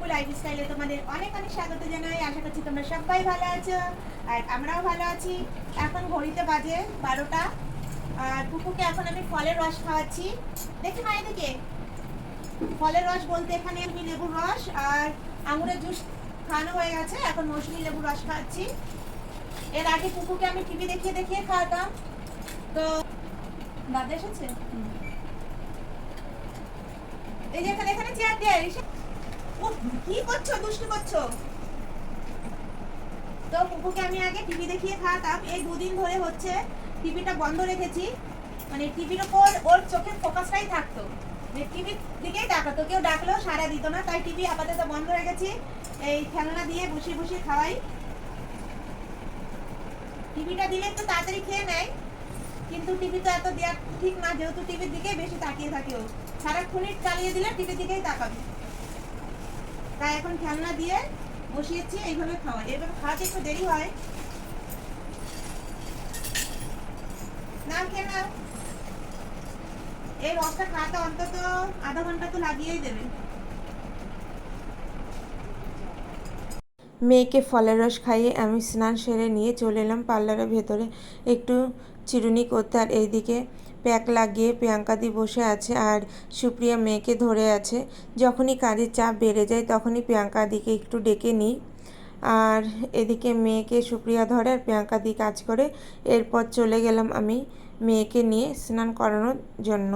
পুপু life স্টাইলে তোমাদের অনেক অনেক স্বাগত জানাই। আশা করছি তোমরা সবাই ভালো আছো আর আমরাও ভালো আছি। এখন ঘড়িতে বাজে বারোটা আর পুপুকে এখন আমি ফলের রস খাওয়াচ্ছি। দেখি মা এদিকে ফলের রস বলতে এখানে আমি লেবুর রস আর আঙুরের জুস খাওয়ানো হয়ে গেছে। এখন মৌসুমি লেবুর রস খাওয়াচ্ছি এর আগে পুকুকে আমি টিভি দেখিয়ে দেখিয়ে খাওয়াতাম। তো দাদা এসেছে? এই যে এখানে এখানে চেয়ার দিয়ে কি করছ, দুষ্টু করছ? তো পুকুকে আমি আগে টিভি দেখিয়ে খাওয়াতাম। এই দুদিন ধরে হচ্ছে টিভিটা বন্ধ রেখেছি। মানে টিভির ওপর ওর চোখের ফোকাসটাই থাকতো। টিভির দিকেই তাকাতো কেউ ডাকলেও সারা দিত না। তাই টিভি আপাতত বন্ধ রেখেছি। এই খেলনা দিয়ে বসিয়ে বসিয়ে খাওয়াই। টিভিটা দিলে একটু তাড়াতাড়ি খেয়ে নেয়। কিন্তু টিভি তো এত দেওয়া ঠিক না, যেহেতু টিভির দিকেই বেশি তাকিয়ে থাকে ও। সারাক্ষণই চালিয়ে দিলে টিভির দিকেই তাকাবে। তাই এখন খেলনা দিয়ে বসিয়েছি, এইভাবে খাওয়া। এইভাবে খাওয়াতে একটু দেরি হয়। না খেয়ে নাও। এই রসটা খাওয়াতে অন্তত আধা ঘণ্টা তো লাগিয়েই দেবে। মেয়েকে ফলের রস খাইয়ে আমি স্নান সেরে নিয়ে চলে এলাম পার্লারের ভেতরে। একটু চিরুনি করতে আর এইদিকে প্যাক লাগিয়ে প্রিয়াঙ্কাদি বসে আছে আর সুপ্রিয়া মেয়েকে ধরে আছে। যখনই কাজের চাপ বেড়ে যায় তখনই প্রিয়াঙ্কাদিকে একটু ডেকে নিই। আর এদিকে মেয়েকে সুপ্রিয়া ধরে আর প্রিয়াঙ্কাদি কাজ করে। এরপর চলে গেলাম আমি মেয়েকে নিয়ে স্নান করানোর জন্য।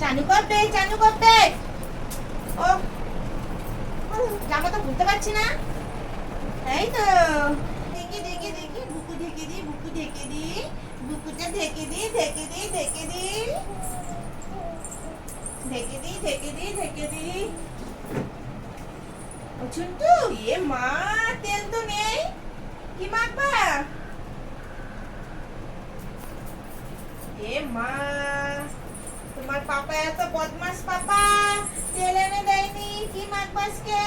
চানু করবে চানু করবে। ও জামা তো বুঝতে পারছি না। এই তো। দেখি দেখি দেখি বুকু ঢেকে দি বুকু ঢেকে দি বুকুটা ঢেকে দি ঢেকে দি ঢেকে দি ঢেকে দি ঢেকে দি ঢেকে দি ও ছুন্টু এ মা, তেল তো নেই। কি মাখবা এ মা, তোমার পাপা এত বদমাস পাপা। তেল এনে দেয়নি কি মাখবা আজকে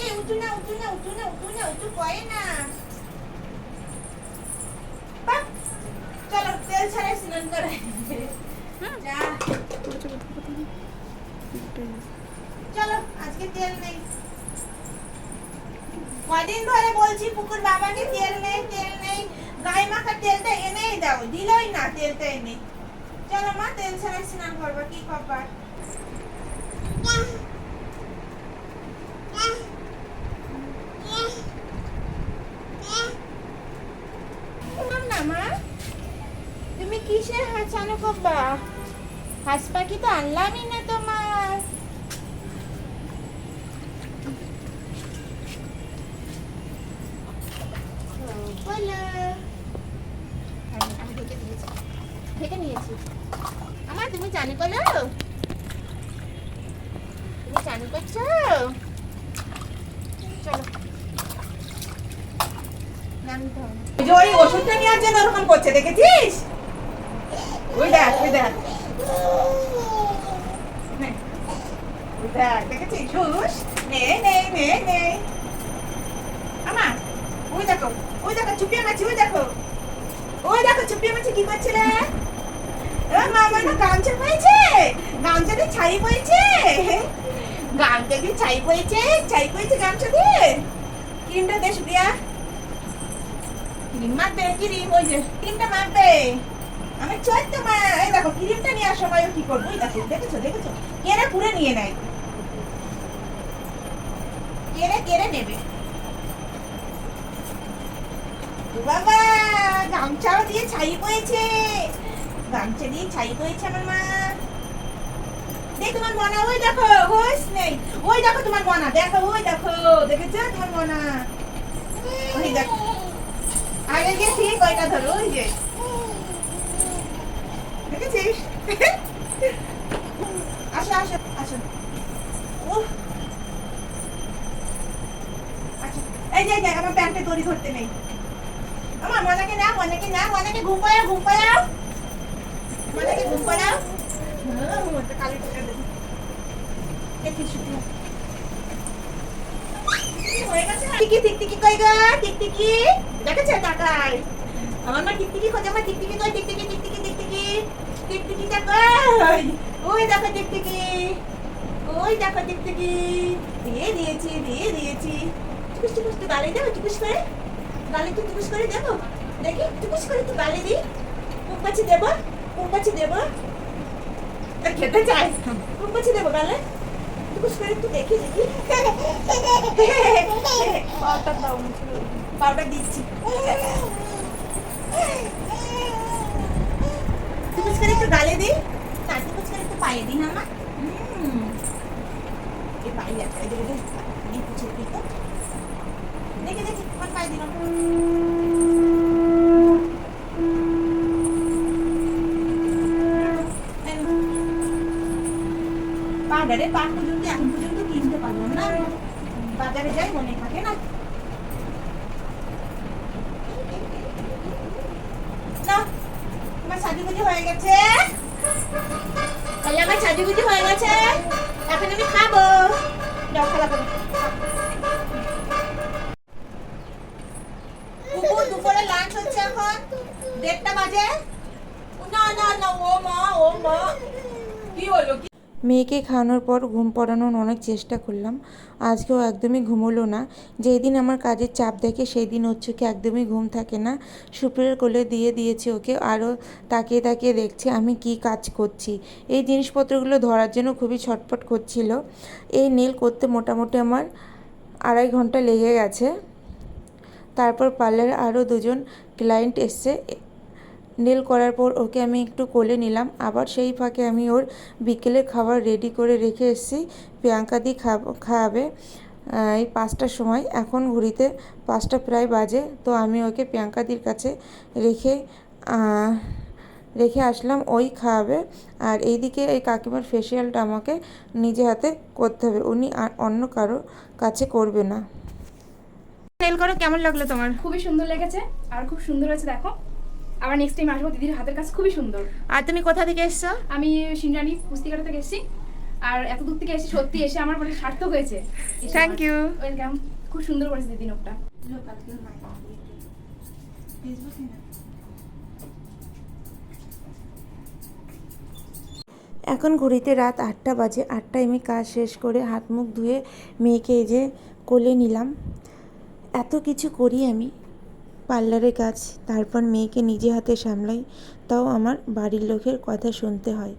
এ উঠু না উঠু না উঠু না উঠু না উঠু কয়ে না। চলো তেল ছাড়াই স্নান করে যা। চলো আজকে তেল নেই। কদিন ধরে বলছি পুকুর বাবাকে তেল নেই তেল নেই। গায়ে মাখার তেলটা এনেই দাও দিলই না তেলটা এনে। চলো মা তেল ছাড়াই স্নান করব কি কপার বললাম না মা তুমি কিসের কব্বা হাঁস পাখি তো আনলামই না তোমার। ঢেকে নিয়েছি। আমার তুমি জানি করো? তুমি জানি করছ? চলো। ওই ওষুধটা নেওয়ার জন্য ওরকম করছে, দেখেছিস? ওই দেখ ওই দেখ দেখ দেখেছিস হুস নে নে নে নে আমার ওই দেখো ওই দেখো চুপিয়ে মাছি ওই দেখো ওই দেখো চুপিয়ে মাছি কি করছে রে মামা না গামছা পেয়েছে গামছাতে ছাই পড়েছে গামছা দিয়ে ছাই পড়েছে ছাই পড়েছে গামছা দিয়ে? ক্রিমটা দে, সুপ্রিয়া। ক্রিম মাখবে ক্রিম ওই যে ক্রিমটা মাখবে আমি চৈত্য মা। এই দেখো, ক্রিমটা নেওয়ার সময় ও কি করব? দেখো, দেখেছ দেখেছ? কেড়ে পুরে নিয়ে নেয়। কেড়ে কেড়ে নেবে। বাবা, গামছাও দিয়ে ছাই পড়েছে গামছা দিয়ে ছাই পড়েছে আমার মা। দেখ তোমার মনা, ওই দেখো হোস নেই ওই দেখো তোমার মনা, দেখো, ওই দেখো, দেখেছ তোমার মনা? ওই দেখো। আগে গিয়ে ঠিক ওইটা ধরো, ওই যে। দেখেছিস? আসো আসো আসো। এই যে এই আমার প্যান্টে দড়ি ধরতে নেই। আমার মনাকে না মনাকে না মনাকে ঘুম পাড়াও ঘুম পাড়াও। মনাকে ঘুম হ্যাঁ, কালি টোকা দেবো। দেখি শুধু। কই আমার মা টিকটিকি খোঁজে আমার টিকটিকি কই? টিকটিকি টিকটিকি। টিকটিকিটা কই ওই দেখো টিকটিকি ওই দেখো টিকটিকি দিয়ে দিয়েছি দিয়ে দিয়েছি। টুকুস টুকুস তো গালে দেবো টুকুস করে। গালে একটু টুকুস করে দেবো। দেখি টুকুস করে একটু গালে দিই। কুম্পাচি দেবো কুম্পাচি দেবো। তা খেতে চাই কুম্পাচি দেবো গালে? টুকুস করে একটু দেখি দেখি পাউডার দাও পাউডার দিচ্ছি। টুকুস করে একটু গালে দিই না টুকুস করে একটু পায়ে দিই না এই পায়ে আছে এই দেখে দেখে আমার পায়ে দিলাম পাউডারে পা পর্যন্ত, এখন পর্যন্ত কিনতে পারলাম না। বাজারে যাই, মনে থাকে না আমার সাজুগুজি হয়ে গেছে। তাহলে আমার সাজুগুজি হয়ে গেছে। এখন আমি খাব যাও খেলা করো দুপুর দুপুরে লাঞ্চ হচ্ছে এখন দেড়টা বাজে না না না ও মা ও মা কি হলো কি মেয়েকে খাওয়ানোর পর ঘুম পড়ানোর অনেক চেষ্টা করলাম। আজকেও একদমই ঘুমোলো না। যেই দিন আমার কাজের চাপ দেখে সেই দিন হচ্ছে ওকে একদমই ঘুম থাকে না। সুপ্রিয়ার কোলে দিয়ে দিয়েছি ওকে। আরও তাকিয়ে তাকিয়ে দেখছে আমি কি কাজ করছি। এই জিনিসপত্রগুলো ধরার জন্য খুবই ছটফট করছিল। এই নীল করতে মোটামুটি আমার আড়াই ঘণ্টা লেগে গেছে। তারপর পার্লারে আরও দুজন ক্লায়েন্ট এসছে। নেল করার পর ওকে আমি একটু কোলে নিলাম। আবার সেই ফাঁকে আমি ওর বিকেলের খাবার রেডি করে রেখে এসেছি। প্রিয়াঙ্কা দি খাওয়াবে এই পাঁচটার সময়। এখন ঘুরিতে পাঁচটা প্রায় বাজে তো আমি ওকে প্রিয়াঙ্কাদির কাছে রেখে রেখে আসলাম। ওই খাওয়াবে আর এইদিকে এই কাকিমার ফেসিয়ালটা আমাকে নিজে হাতে করতে হবে। উনি আর অন্য কারও কাছে করবে না। নেল করো কেমন লাগল তোমার? খুবই সুন্দর লেগেছে। আর খুব সুন্দর হয়েছে দেখো। আবার নেক্সট টাইম আসব দিদির হাতের কাজ খুবই সুন্দর। আর তুমি কোথা থেকে এসছো? আমি সিনরানি পুস্তিকাটা থেকে এসেছি। আর এত দূর থেকে এসে সত্যি এসে আমার মানে সার্থক হয়েছে। থ্যাংক ইউ ওয়েলকাম খুব সুন্দর করেছে দিদি নোকটা এখন ঘড়িতে রাত আটটা বাজে। আটটায় আমি কাজ শেষ করে হাত মুখ ধুয়ে মেয়েকে এই যে কোলে নিলাম। এত কিছু করি আমি। পার্লারে কাজ তারপর মেয়েকে নিজে হাতে সামলাই তাও আমার বাড়ির লোকের কথা শুনতে হয়।